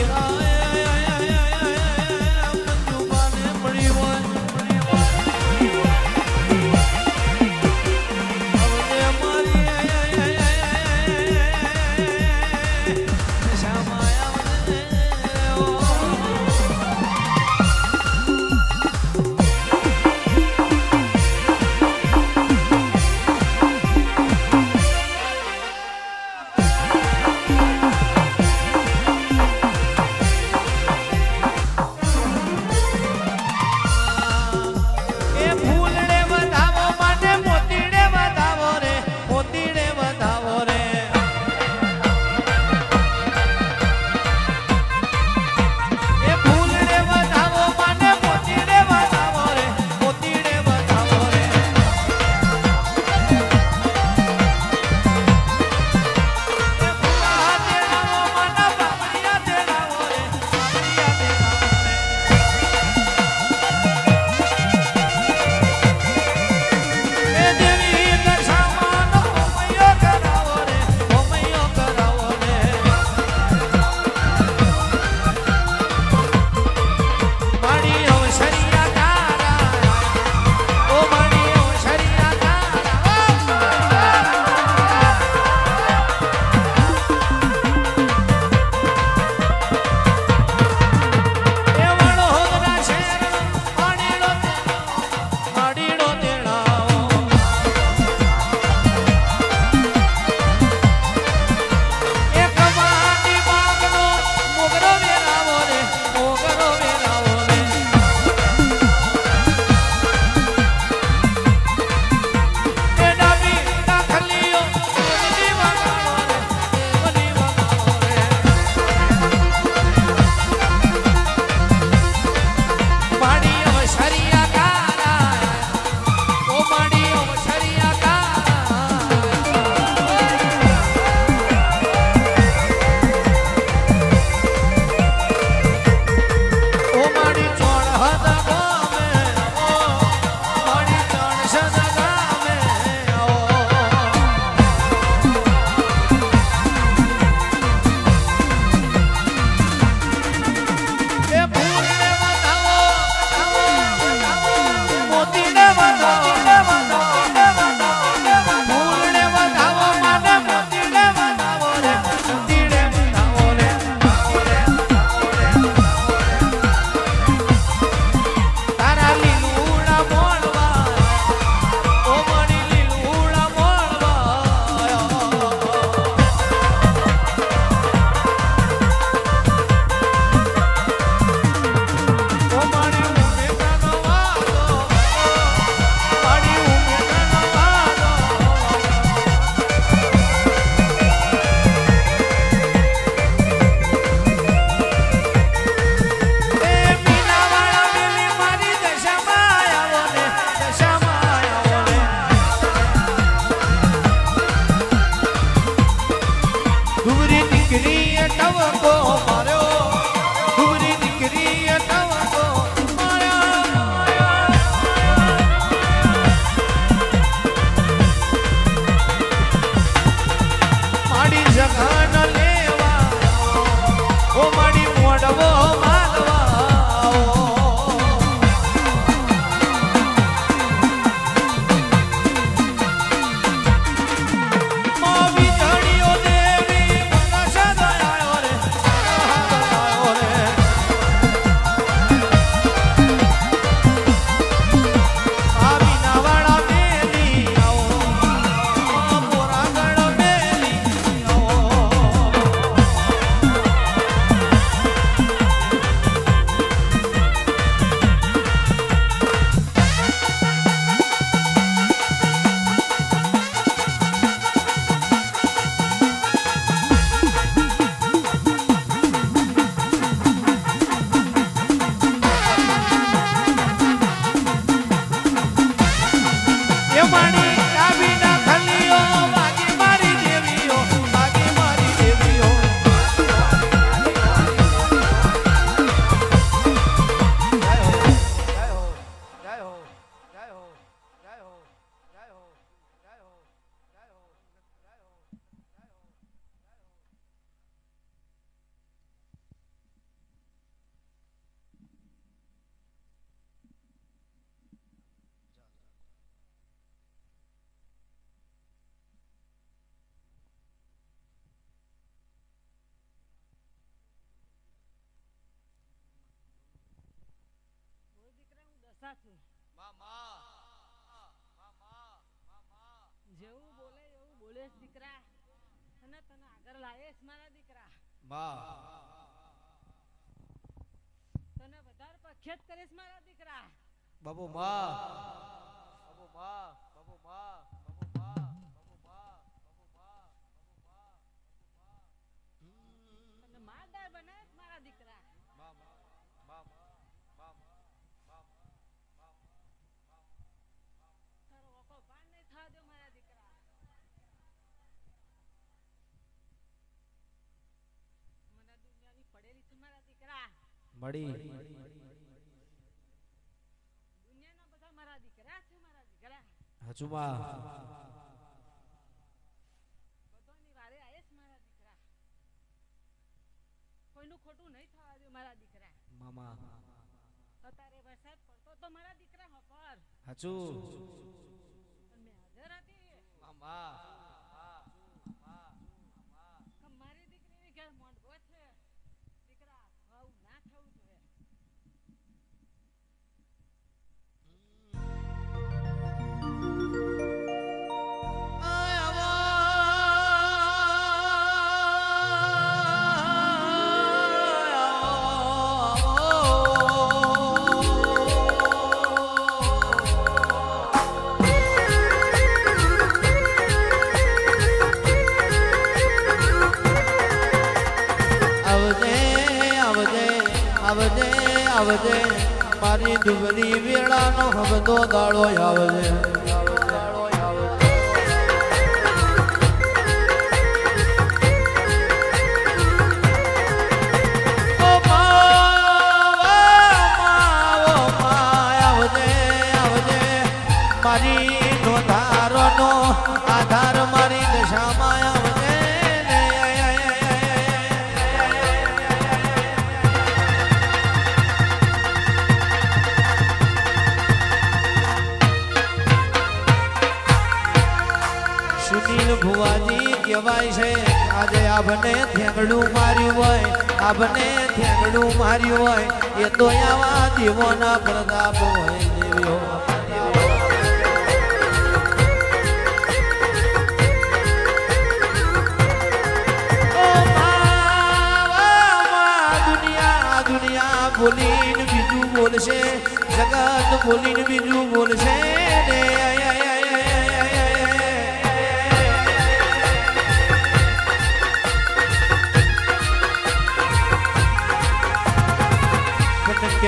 Yeah. મોડવો છું જેવું બોલે એવું બોલે દીકરા. અને તને આગળ લાવીશ મારા દીકરા. તને વધારે પ્રખ્યાત કરીશ મારા દીકરા. બાબુ માં. બાબુ માં બાબુ માં. મળી. હજુમાં. કોઈનું ખોટું નહીં થવા દે મારા દીકરા. મામા. અત્યારે વરસાદ પડતો તો મારા દીકરા હપર હજુ. મેં હાજર હતી. મામા. આવજે. મારી દુબળી વેળાનો હબદો દાડો આવજે. કહેવાય છે. આજે આપને થેંગડું માર્યું હોય, આપને થેંગડું માર્યું હોય, એ તો આવા દેવોના પ્રતાપ હોય દુનિયા બોલીને બીજું બોલશે, જગત બોલીને બીજું બોલશે.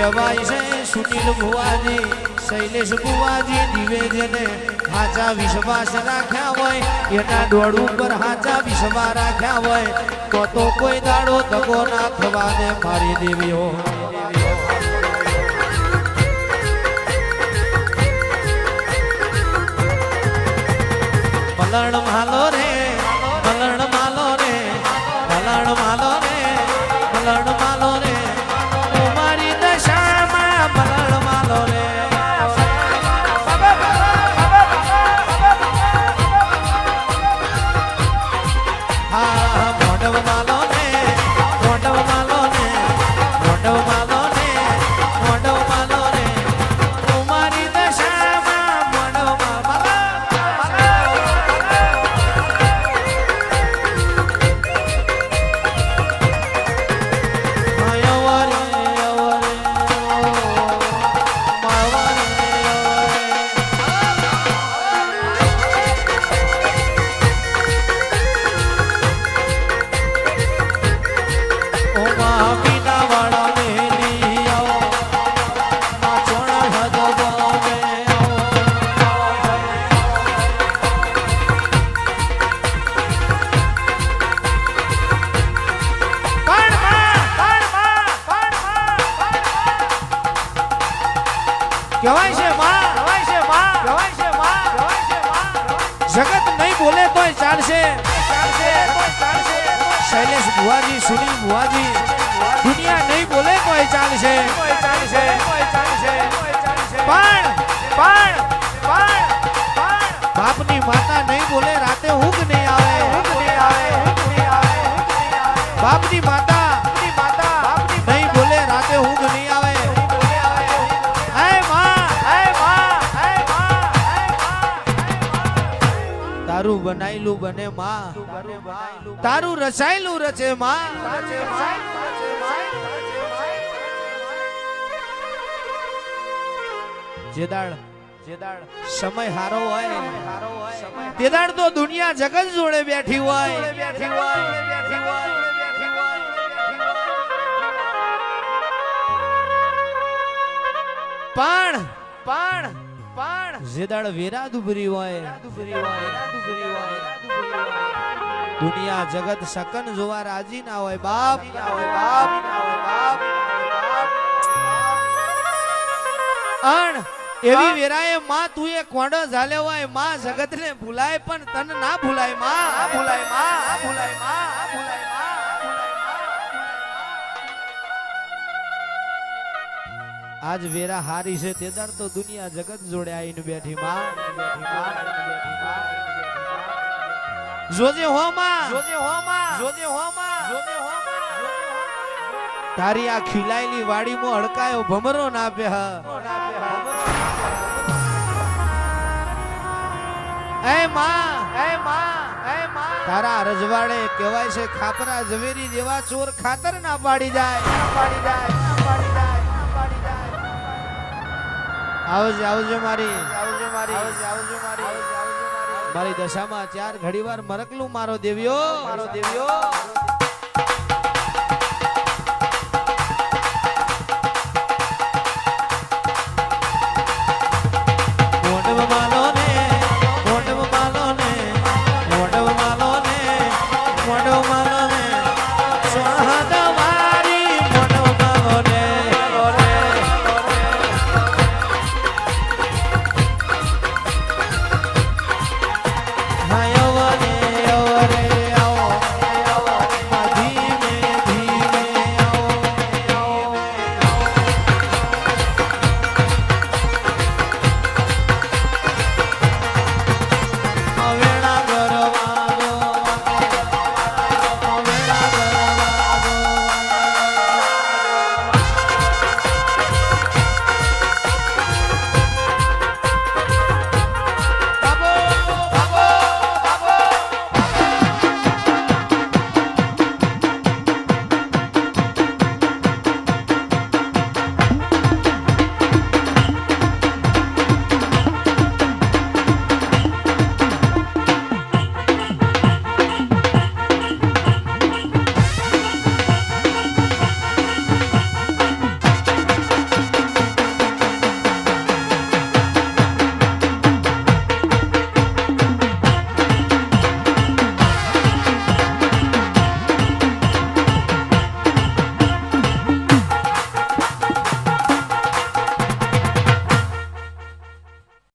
કહેવાય છે સુનિલ ભુવાજી, શૈલેષ ભુવાજી નિવેદને હાચા વિશ્વાસ રાખ્યા હોય, એના દોડ ઉપર હાચા વિશ્વાસ રાખ્યા હોય, તો તો કોઈ દાડો દગો ના થવાને મારી દેવીઓ મલણ માલો રે મલણ Ah, જગત નહીં બોલે તોય ચાલશે. શૈલેષ ભુવાજી, સુનિલ ભુવાજી, દુનિયા નહીં બોલે તોય ચાલશે. પણ પણ બાપની માતા નહીં બોલે, રાતે ઊંઘ નહીં આવે. બાપની માતા તારું બનાયેલું બને માં. તારું રચાયેલું રચે માં. જે દાળ, સમય હારો હોય. તેદાળ તો દુનિયા જગત જોડે બેઠી હોય. બેઠી હોય બેઠી પણ પણ જે દાડ વેરા દુબરી હોય દુનિયા જગત સકન જોવા રાજી ના હોય બાપ. અણ એવી વેરાએ માં તું એ કોંડો ઝાલ્યો હોયમાં જગત ને ભૂલાય પણ તન ના ભૂલાયમાં. ભૂલાયમાં. ભૂલાયમાં. આજ વેરા હારી છે. તે દાડ તો દુનિયા જગત જોડે આવીને બેઠી માં. જોજે હો માં. જોજે હો માં. જોજે હો માં. જોજે હો તારી આ ખીલાયેલી વાડીમાં હડકાયો ભમરો ના પે એ માં. એ માં. એ માં. તારા રજવાડે કહેવાય છે ખાપરા ઝવેરી જેવા ચોર ખાતર ના પાડી જાય પાડી જાય. ના પાડી જાય ના પાડી જાય. આવજે આવજે મારી. આવજે મારી. આવજે આવજે મારી. મારી. દશામાં ચાર ઘડીવાર મરકલું મારો દેવ્યો મારો દેવ્યો